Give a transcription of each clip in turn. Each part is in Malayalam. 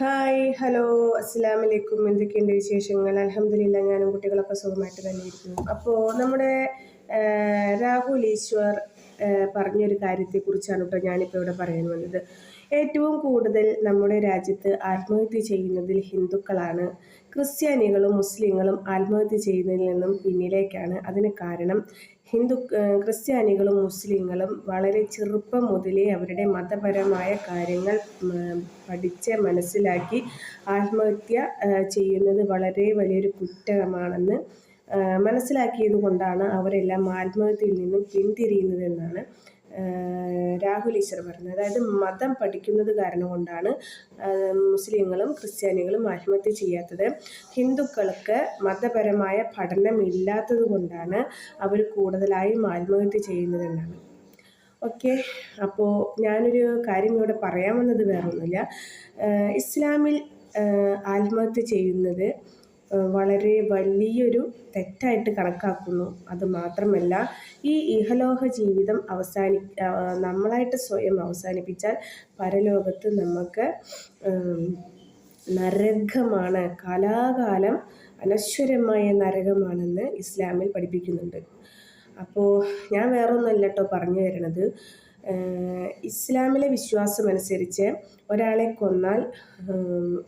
ഹായ് ഹലോ അസ്സാം വലൈക്കും എന്തൊക്കെയുണ്ട് വിശേഷങ്ങൾ? അലഹമില്ല ഞാനും കുട്ടികളൊക്കെ സുഖമായിട്ട് തന്നെ ഇരിക്കുന്നു. അപ്പോൾ നമ്മുടെ രാഹുൽ ഈശ്വർ പറഞ്ഞൊരു കാര്യത്തെക്കുറിച്ചാണ് കേട്ടോ ഞാനിപ്പോൾ ഇവിടെ പറയാൻ വന്നത്. ഏറ്റവും കൂടുതൽ നമ്മുടെ രാജ്യത്ത് ആത്മഹത്യ ചെയ്യുന്നതിൽ ഹിന്ദുക്കളാണ്. ക്രിസ്ത്യാനികളും മുസ്ലിങ്ങളും ആത്മഹത്യ ചെയ്യുന്നതിൽ നിന്നും പിന്നിലേക്കാണ്. അതിന് കാരണം ഹിന്ദു ക്രിസ്ത്യാനികളും മുസ്ലിങ്ങളും വളരെ ചെറുപ്പം മുതലേ അവരുടെ മതപരമായ കാര്യങ്ങൾ പഠിച്ച് മനസ്സിലാക്കി ആത്മഹത്യ ചെയ്യുന്നത് വളരെ വലിയൊരു കുറ്റമാണെന്ന് മനസ്സിലാക്കിയത് കൊണ്ടാണ് അവരെല്ലാം ആത്മഹത്യയിൽ നിന്നും പിന്തിരിയുന്നതെന്നാണ് രാഹുൽ ഈശ്വർ പറഞ്ഞത് അതായത് മതം പഠിക്കുന്നത് കാരണം കൊണ്ടാണ് മുസ്ലിങ്ങളും ക്രിസ്ത്യാനികളും ആത്മഹത്യ ചെയ്യാത്തത്. ഹിന്ദുക്കൾക്ക് മതപരമായ പഠനം ഇല്ലാത്തത് കൊണ്ടാണ് അവർ കൂടുതലായും ആത്മഹത്യ ചെയ്യുന്നതെന്നാണ് ഓക്കെ അപ്പോൾ ഞാനൊരു കാര്യം ഇവിടെ പറയാൻ വന്നത് വേറൊന്നുമില്ല ഇസ്ലാമിൽ ആത്മഹത്യ ചെയ്യുന്നത് വളരെ വലിയൊരു തെറ്റായിട്ട് കണക്കാക്കുന്നു. അത് മാത്രമല്ല ഈ ഇഹലോക ജീവിതം അവസാനി നമ്മളായിട്ട് സ്വയം അവസാനിപ്പിച്ചാൽ പരലോകത്ത് നമുക്ക് നരകമാണ് കാലാകാലം അനശ്വരമായ നരകമാണെന്ന് ഇസ്ലാമിൽ പഠിപ്പിക്കുന്നുണ്ട്. അപ്പോൾ ഞാൻ വേറൊന്നല്ല കേട്ടോ പറഞ്ഞു തരണത്. ഇസ്ലാമിലെ വിശ്വാസമനുസരിച്ച് ഒരാളെ കൊന്നാൽ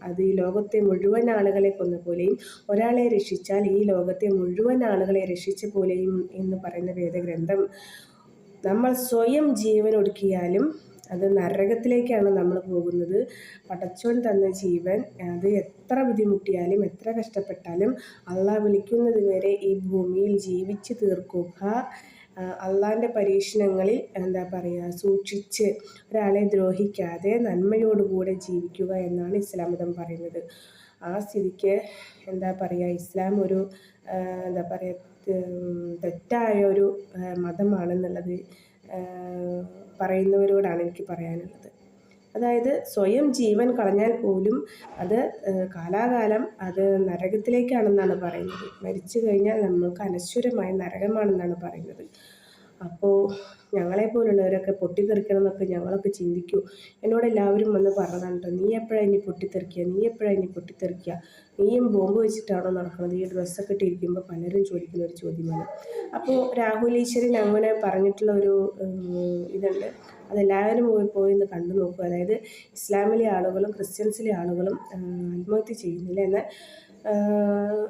അത് ഈ ലോകത്തെ മുഴുവൻ ആളുകളെ കൊന്ന പോലെയും ഒരാളെ രക്ഷിച്ചാൽ ഈ ലോകത്തെ മുഴുവൻ ആളുകളെ രക്ഷിച്ച പോലെയും എന്ന് പറയുന്ന വേദഗ്രന്ഥം നമ്മൾ സ്വയം ജീവൻ ഒടുക്കിയാലും അത് നരകത്തിലേക്കാണ് നമ്മൾ പോകുന്നത്. പടച്ചോൻ തന്ന ജീവൻ അത് എത്ര ബുദ്ധിമുട്ടിയാലും എത്ര കഷ്ടപ്പെട്ടാലും അള്ളാഹ് വിളിക്കുന്നത് വരെ ഈ ഭൂമിയിൽ ജീവിച്ച് തീർക്കുക. അള്ളാഹിന്റെ പരീക്ഷണങ്ങളിൽ എന്താ പറയുക സൂക്ഷിച്ച് ഒരാളെ ദ്രോഹിക്കാതെ നന്മയോടുകൂടെ ജീവിക്കുക എന്നാണ് ഇസ്ലാം മതം പറയുന്നത്. ആ സ്ഥിതിക്ക് എന്താ പറയുക ഇസ്ലാം ഒരു എന്താ പറയുക തെറ്റായ ഒരു മതമാണെന്നുള്ളത് പറയുന്നവരോടാണ് എനിക്ക് പറയാനുള്ളത്. അതായത് സ്വയം ജീവൻ കളഞ്ഞാൽ പോലും അത് കാലാകാലം അത് നരകത്തിലേക്കാണെന്നാണ് പറയുന്നത്. മരിച്ചു കഴിഞ്ഞാൽ നമ്മൾക്ക് അനശ്വരമായ നരകമാണെന്നാണ് പറയുന്നത്. അപ്പോൾ ഞങ്ങളെപ്പോലുള്ളവരൊക്കെ പൊട്ടിത്തെറിക്കണം എന്നൊക്കെ ഞങ്ങളൊക്കെ ചിന്തിക്കൂ. എന്നോട് എല്ലാവരും വന്ന് പറഞ്ഞതാണ് നീ എപ്പോഴാണ് ഇനി പൊട്ടിത്തെറിക്കുക? നീ എപ്പോഴാണ് ഇനി പൊട്ടിത്തെറിക്കുക? നീയും ബോംബ് വെച്ചിട്ടാണോ നടക്കുന്നത് ഈ ഡ്രസ്സൊക്കെ ഇട്ടിരിക്കുമ്പോൾ പലരും ചോദിക്കുന്ന ഒരു ചോദ്യമാണ്. അപ്പോൾ രാഹുൽ ഈശ്വരൻ അങ്ങനെ പറഞ്ഞിട്ടുള്ള ഒരു ഇതുണ്ട് അതെല്ലാവരും പോയി പോയി ഒന്ന് കണ്ടു നോക്കുക അതായത് ഇസ്ലാമിലെ ആളുകളും ക്രിസ്ത്യൻസിലെ ആളുകളും ആത്മഹത്യ ചെയ്യുന്നില്ല എന്നാൽ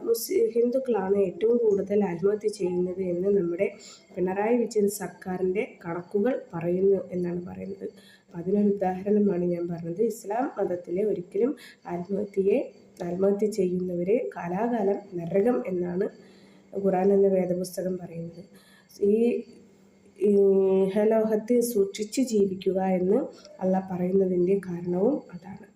മുസ്ലിം ഹിന്ദുക്കളാണ് ഏറ്റവും കൂടുതൽ ആത്മഹത്യ ചെയ്യുന്നത് എന്ന് നമ്മുടെ പിണറായി വിജയൻ സർക്കാരിന്റെ കണക്കുകൾ പറയുന്നു എന്നാണ് പറയുന്നത്. അതിനൊരു ഉദാഹരണമാണ് ഞാൻ പറഞ്ഞത്. ഇസ്ലാം മതത്തിലെ ഒരിക്കലും ആത്മഹത്യയെ ആത്മഹത്യ ചെയ്യുന്നവരെ കാലാകാലം നരകം എന്നാണ് ഖുറാൻ എന്ന വേദപുസ്തകം പറയുന്നത്. ഈ ഈ ഇഹലോകത്തെ സൂക്ഷിച്ച് ജീവിക്കുക എന്ന് അല്ല പറയുന്നതിന്റെ കാരണവും അതാണ്.